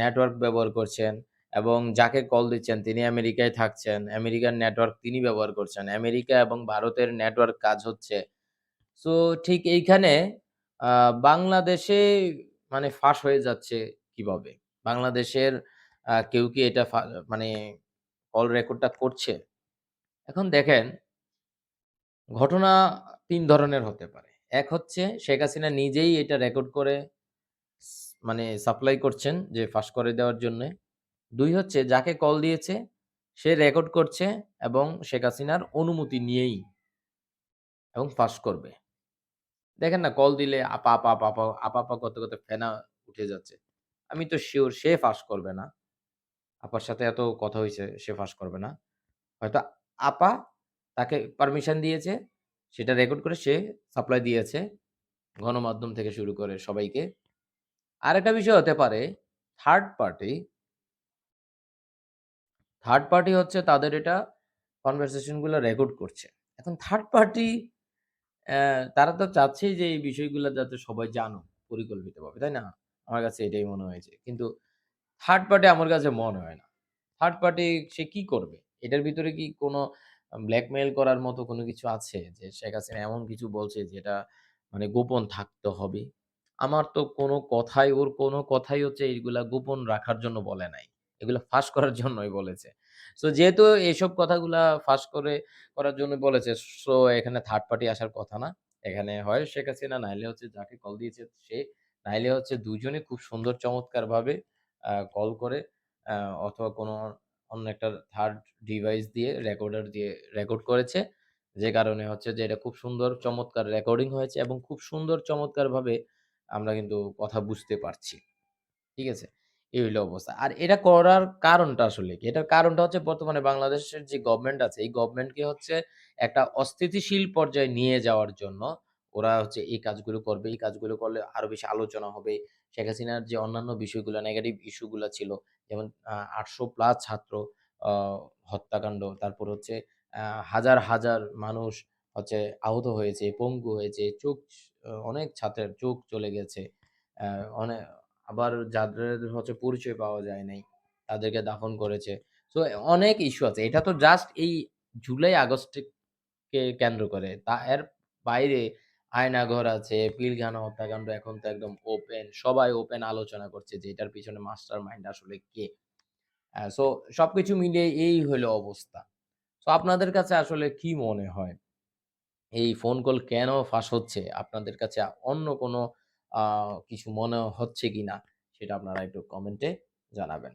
Network ব্যবহার করছেন এবং যাকে কল দিচ্ছেন তিনি আমেরিকায় থাকছেন। আমেরিকার নেটওয়ার্ক তিনি ব্যবহার করছেন। আমেরিকা এবং ভারতের নেটওয়ার্ক কাজ হচ্ছে। সো ঠিক এইখানে বাংলাদেশে মানে ফাঁস হয়ে যাচ্ছে কীভাবে? বাংলাদেশের কেউ কি এটা মানে কল রেকর্ডটা করছে? এখন দেখেন, ঘটনা তিন ধরনের হতে পারে। এক হচ্ছে শেখ হাসিনা নিজেই এটা রেকর্ড করে মানে সাপ্লাই করছেন যে ফাঁস করে দেওয়ার জন্যে। দুই হচ্ছে যাকে কল দিয়েছে সে রেকর্ড করছে এবং শেখ হাসিনার অনুমতি নিয়েই এবং ফাঁস করবে। দেখেন না কল দিলে আপা, আপা, আপা, আপা, আপা, করতে, করতে ফেনা উঠে যাচ্ছে। আমি তো শিওর সে ফাঁস করবে না। আপার সাথে এত কথা হয়েছে সে ফাঁস করবে না। হয়তো আপা তাকে পারমিশন দিয়েছে, সেটা রেকর্ড করে সে সাপ্লাই দিয়েছে। গণমাধ্যম থেকে শুরু করে সবাইকে। আরেকটা বিষয় হতে পারে থার্ড পার্টি থার্ড পার্টি হচ্ছে তাদের এটা কনভারসেশনগুলো রেকর্ড করছে। এখন থার্ড পার্টি তারা তো চাচ্ছেই যে এই বিষয়গুলো যাতে সবাই জানুক পরিকল্পিতভাবে, তাই না? আমার কাছে এটাই মনে হয়েছে। কিন্তু থার্ড পার্টি আমার কাছে মনে হয় না। থার্ড পার্টি সে কি করবে? এটার ভিতরে কি কোনো ব্ল্যাকমেইল করার মতো কোনো কিছু আছে? যে শেখ হাসিনা এমন কিছু বলছে যেটা মানে গোপন থাকতে হবে? আমার তো কোনো কথাই ওর কোনো কথাই হচ্ছে এইগুলা গোপন রাখার জন্য বলে নাই। এগুলা ফাঁস করার জন্যই বলেছে। সো যেহেতু এসব কথাগুলা ফাঁস করে করার জন্য বলেছে, সো এখানে থার্ড পার্টি আসার কথা না। এখানে হয় শেখ হাসিনা নাইলে হচ্ছে যাকে কল দিয়েছে সে, নাইলে হচ্ছে দুজনে খুব সুন্দর চমৎকারভাবে কল করে অথবা কোনো অন্য একটা থার্ড ডিভাইস দিয়ে রেকর্ডার দিয়ে রেকর্ড করেছে। যে কারণে হচ্ছে যে এটা খুব সুন্দর চমৎকার রেকর্ডিং হয়েছে এবং খুব সুন্দর চমৎকারভাবে আমরা কিন্তু কথা বুঝতে পারছি। ঠিক আছে? এই হইল অবস্থা। আর এটা করার কারণটা আসলে কি? এটার কারণটা হচ্ছে বর্তমানে বাংলাদেশের যে গভর্নমেন্ট আছে, এই গভর্নমেন্টকে হচ্ছে একটা অস্থিতিশীল পর্যায়ে নিয়ে যাওয়ার জন্য ওরা হচ্ছে এই কাজগুলো করবে। এই কাজগুলো করলে আরও বেশি আলোচনা হবে। শেখ হাসিনার যে অন্যান্য বিষয়গুলো নেগেটিভ ইস্যু গুলা ছিল, যেমন আ ৮০০ প্লাস ছাত্র হত্যাকাণ্ড, তারপর হচ্ছে হাজার, হাজার মানুষ হচ্ছে আহত হয়েছে, পঙ্গু হয়েছে, চোখ অনেক ছাত্রের চোখ চলে গেছে। আ অনে আবার যাদের হচ্ছে পরিচয় পাওয়া যায় নাই, তাদেরকে দাফন করেছে। সো অনেক ইস্যু আছে। এটা তো জাস্ট এই জুলাই আগস্টে কে কেন্দ্র করে। তা এর বাইরে আয়নাঘর আছে, পিলখানা হত্যাকাণ্ড এখন তো একদম ওপেন। সবাই ওপেন আলোচনা করছে যে এটার পিছনে মাস্টার মাইন্ড আসলে কে? সো সবকিছু মিলিয়ে এই হইল অবস্থা। সো আপনাদের কাছে আসলে কি মনে হয়? এই ফোন কল কেন ফাঁস হচ্ছে? আপনাদের কাছে অন্য কোনো কিছু মনে হচ্ছে কি না সেটা আপনারা একটু কমেন্টে জানাবেন।